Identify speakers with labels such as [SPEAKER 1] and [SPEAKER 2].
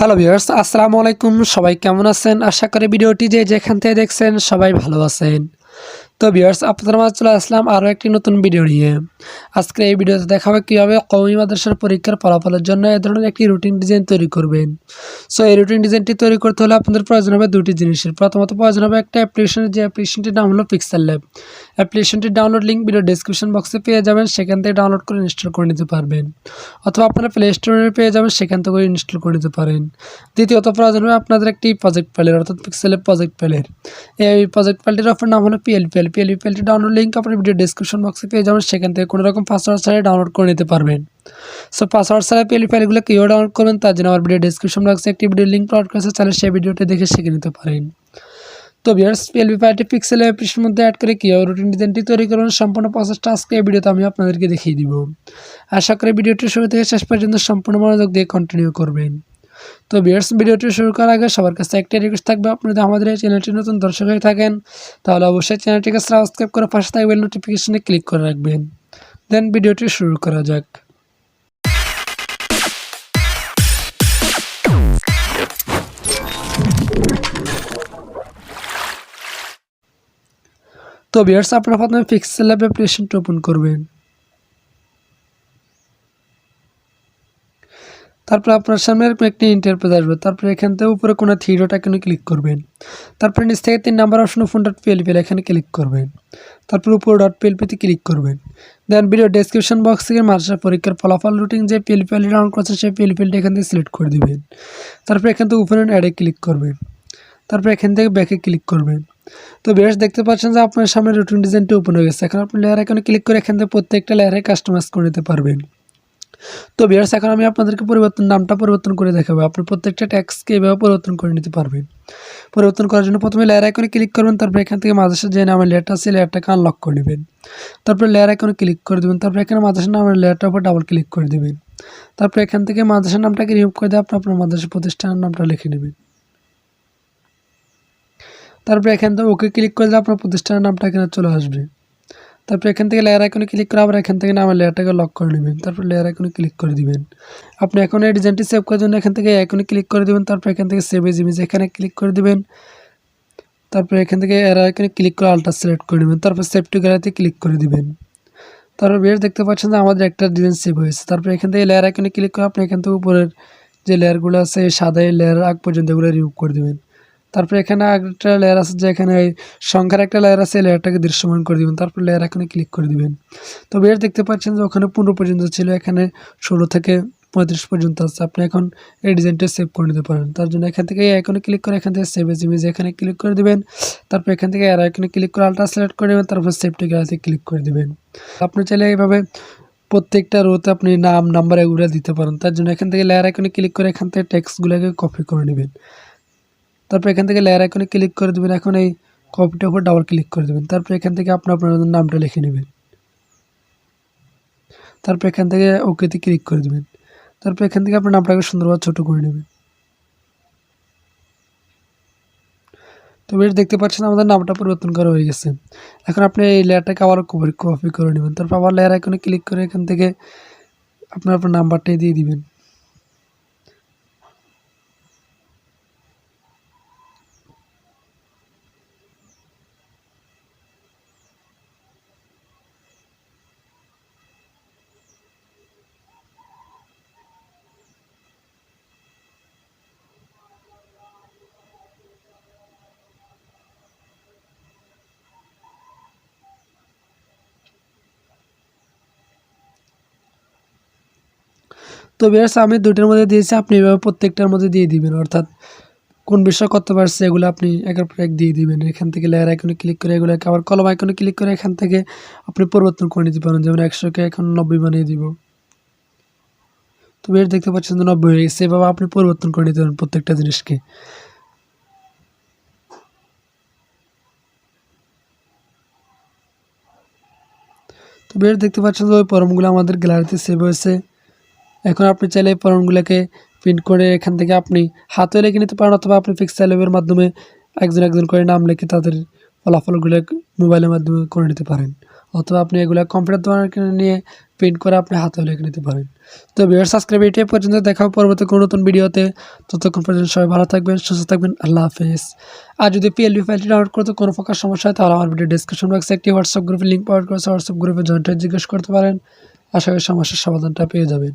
[SPEAKER 1] Hello viewers আসসালামু আলাইকুম সবাই কেমন আছেন? আশা করি ভিডিওটি যে যেখান থেকে দেখছেন সবাই ভালো আছেন। তো ভিউয়ার্স আপনাদের মাঝে চলে আসলাম আরও একটি নতুন ভিডিও নিয়ে। আজকে এই ভিডিওতে দেখাবে কীভাবে কৌমি মাদ্রাসার পরীক্ষার ফলাফলের জন্য এ ধরনের একটি রুটিন ডিজাইন তৈরি করবেন। সো এই রুটিন ডিজাইনটি তৈরি করতে হলে আপনাদের প্রয়োজন হবে দুটি জিনিসের। প্রথমত প্রয়োজন হবে একটা অ্যাপ্লিকেশনের যে অ্যাপ্লিকেশনটির নাম হলো পিক্সেল ল্যাব অ্যাপ্লিকেশনটির ডাউনলোড লিঙ্ক ভিডিও ডিসক্রিপশন বক্সে পেয়ে যাবেন, সেখান থেকে ডাউনলোড করে ইনস্টল করে নিতে পারবেন। অথবা আপনারা প্লে স্টোরে পেয়ে যাবেন, সেখান থেকে ইনস্টল করে নিতে পারেন। দ্বিতীয়ত প্রয়োজন হবে আপনাদের একটি প্রজেক্ট ফাইলের অর্থাৎ পিক্সেলের প্রজেক্ট ফাইলের এই প্রজেক্ট ফাইলটির অফার নাম হলো পিএলপিএল পিএলপিএলটি ডাউনলোড লিঙ্ক আপনার ভিডিও ডিসক্রিপশন বক্সে পেয়ে যাবেন। সেখান থেকে কোনো রকম পাসওয়ার্ড ছাড়াই ডাউনলোড করে নিতে পারবেন। সো পাসওয়ার্ড ছাড়া পিএলপি ফাইলগুলো কীভাবে ডাউনলোড করবেন, তার জন্য আমার ভিডিও ডিসক্রিপশন বক্সে একটি ভিডিও লিঙ্ক প্রোভাইড করেছে তাহলে সেই ভিডিওটা দেখে শিখে নিতে পারেন। তো বিয়ার্স পিএলপি ফাইলটি পিক্সেল অ্যাপের মধ্যে অ্যাড করে কীভাবে রুটিন ডিজাইনটি তৈরি করবেন সম্পূর্ণ প্রসেসটা আজকে এই ভিডিওতে আমি আপনাদেরকে দেখিয়ে দিব। আশা করি ভিডিওটি শুরু থেকে শেষ পর্যন্ত সম্পূর্ণ মনোযোগ দিয়ে কন্টিনিউ করবেন। তো বিয়ার্স ভিডিওটি শুরু করার আগে সবার কাছে একটাই রিকোয়েস্ট থাকবে। আপনি যদি আমাদের এই চ্যানেলটি নতুন দর্শক হয়ে থাকেন, তাহলে অবশ্যই চ্যানেলটিকে সাবস্ক্রাইব করে পাশে থাকবেন নোটিফিকেশনে ক্লিক করে রাখবেন। দেন ভিডিওটি শুরু করা যাক। তো বিয়ার্স আপনারা প্রথমে ল্যাব অ্যাপ্লিকেশনটি ওপেন করবেন। তারপর আপনার সামনে এরকম একটি ইন্টারপ্রেজ আসবে। তারপর এখান থেকে উপরে কোনো থ্রিডোটা এখানে ক্লিক করবেন। তারপরে নিচ থেকে তিন number option phone dot PLP এখানে ক্লিক করবেন। তারপর উপর ডট পিএলপিতে ক্লিক করবেন। দেন ভিডিও ডেসক্রিপশন বক্স থেকে মাদ্রাসা পরীক্ষার ফলাফল রুটিন যে পিএলপিএল ডাউনলোড করছে, সেই পিএলপিএলটি এখান থেকে সিলেক্ট করে দিবেন। তারপর এখান থেকে উপরে অ্যাডে ক্লিক করবেন। তারপর এখান থেকে ব্যাকে ক্লিক করবেন। তো বেশ দেখতে পাচ্ছেন যে আপনার সামনে রুটিন ডিজাইনটি ওপেন হয়ে গেছে। এখন আপনি লেয়ার এখানে ক্লিক করে এখান থেকে প্রত্যেকটা লেয়ারে কাস্টমাইজ করে নিতে পারবেন। তো বিয়ার্স এখন আমি আপনাদেরকে পরিবর্তন নামটা পরিবর্তন করে দেখাবো। আপনি প্রত্যেকটা ট্যাক্সকে এভাবে পরিবর্তন করে নিতে পারবেন। পরিবর্তন করার জন্য প্রথমে লেয়ার আইকনে ক্লিক করবেন, তারপর এখান থেকে মাদ্রাসার যে নামের লেয়ারটা আছে লেয়ারটাকে আনলক করে নেবেন। তারপর লেয়ার আইকনে ক্লিক করে দেবেন, তারপর এখানে মাদ্রাসার নামের লেয়ারটার উপর ডাবল ক্লিক করে দেবেন। তারপর এখান থেকে মাদ্রাসার নামটাকে রিমুভ করে দিয়ে আপনি আপনার মাদ্রাসা প্রতিষ্ঠানের নামটা লিখে নেবেন। তারপর এখান থেকে ওকে ক্লিক করে করলে আপনার প্রতিষ্ঠানের নামটা এখানে চলে আসবে। তারপর এখান থেকে লেয়ার আইকনে ক্লিক করে আবার এখান থেকে আমার লেয়ারটাকে লক করে নেবেন। তারপর লেয়ার আইকনে ক্লিক করে দিবেন। আপনি এখন এই ডিজাইনটি সেভ করার জন্য এখান থেকে আইকনে ক্লিক করে দেবেন, তারপর এখান থেকে সেভ এজ ইমেজ এখানে ক্লিক করে দেবেন। তারপর এখান থেকে এর আইকনে ক্লিক করে আলটা সিলেক্ট করে নেবেন। তারপর সেভ টু গ্যালারিতে ক্লিক করে দিবেন। তারপর বেশ দেখতে পাচ্ছেন যে আমাদের একটা ডিজাইন সেভ হয়েছে। তারপর এখান থেকে লেয়ার আইকনে ক্লিক করে আপনি এখান থেকে উপরের যে লেয়ারগুলো আছে সাদা লেয়ার আগ পর্যন্ত এগুলো রিমুভ করে দেবেন। তারপর এখানে একটা লেয়ার আছে যে এখানে সংখ্যার একটা লেয়ার আছে লেয়ারটাকে দৃশ্যমান করে দিবেন। তারপর লেয়ার এখানে ক্লিক করে দিবেন। তো বেশ দেখতে পাচ্ছেন যে ওখানে পনেরো পর্যন্ত ছিল, এখানে ষোলো থেকে পঁয়ত্রিশ পর্যন্ত আছে। আপনি এখন এই ডিজাইনটা সেভ করে নিতে পারেন। তার জন্য এখান থেকে এখানে ক্লিক করে এখান থেকে সেভ এজ ইমেজ এখানে ক্লিক করে দিবেন। তারপর এখান থেকে আর এখানে ক্লিক করে আলট্রা সিলেক্ট করে দেবেন। তারপর সেভ টু গ্যালারিতে ক্লিক করে দিবেন। আপনি চাইলে এইভাবে প্রত্যেকটা রোতে আপনি নাম নাম্বার এগুলো দিতে পারেন। তার জন্য এখান থেকে লেয়ার আইকনে ক্লিক করে এখান থেকে টেক্সটগুলোকে কপি করে নেবেন। তারপর এখান থেকে লেয়ার আইকনে ক্লিক করে দেবেন। এখন এই কপিটার উপর ডাবল ক্লিক করে দেবেন। তারপর এখান থেকে আপনি আপনার নামটা লিখে নেবেন। তারপর এখান থেকে ওকেতে ক্লিক করে দেবেন। তারপর এখান থেকে আপনার নামটাকে সুন্দরভাবে ছোটো করে নেবেন। তো বেশ, দেখতে পাচ্ছেন আমাদের নামটা পরিবর্তন করা হয়ে গেছে। এখন আপনি এই লেয়ারটাকে আবার কপি করে নেবেন। তারপর আবার লেয়ার আইকনে ক্লিক করে এখান থেকে আপনার আপনার নাম্বারটাই দিয়ে দিবেন। তো বিয়ার্স আমি দুটোর মধ্যে দিয়েছি, আপনি এভাবে প্রত্যেকটার মধ্যে দিয়ে দিবেন, অর্থাৎ কোন বিষয় করতে পারছে এগুলো আপনি একের পর এক দিয়ে দিবেন। এখান থেকে লেয়ার আইকনে ক্লিক করে এগুলোকে আবার কলম আইকনে ক্লিক করে এখান থেকে আপনি পরিবর্তন করে নিতে পারেন, যেমন একশোকে এখন নব্বই বানিয়ে দিব। তো বেশ দেখতে পাচ্ছেন যে নব্বই হয়ে গেছে, এভাবে আপনি পরিবর্তন করে নিতে পারেন প্রত্যেকটা জিনিসকে। তো বেশ দেখতে পাচ্ছেন যে ওই ফর্মগুলো আমাদের গ্যালারিতে সেভ হয়েছে। এখন আপনি চাইলে এই ফর্মগুলোকে প্রিন্ট করে এখান থেকে আপনি হাতে লিখে নিতে পারেন অথবা আপনি পিক্সেল ল্যাবের মাধ্যমে একজন একজন করে নাম লিখে তাদের ফলাফলগুলো মোবাইলের মাধ্যমে করে নিতে পারেন। অথবা আপনি এগুলো কম্পিউটার দোকানে কিনে নিয়ে প্রিন্ট করে আপনি হাতেও লিখে নিতে পারেন। তো ভিউয়ার্স সাবস্ক্রাইব এটি পর্যন্ত। দেখা হবে পরবর্তী কোনো নতুন ভিডিওতে। ততক্ষণ পর্যন্ত সবাই ভালো থাকবেন, সুস্থ থাকবেন। আল্লাহ হাফেজ। আর যদি পিএলবি ফাইলটি ডাউনলোড করতে কোনো প্রকার সমস্যা হয়, তাহলে আমার ভিডিও ডিসক্রিপশন বক্সে একটি হোয়াটসঅ্যাপ গ্রুপের লিঙ্ক পাওয়ার করেছে হোয়াটসঅ্যাপ গ্রুপে জয়েন্ট জিজ্ঞেস করতে পারেন। আশা করি সমস্যার সমাধানটা পেয়ে যাবেন।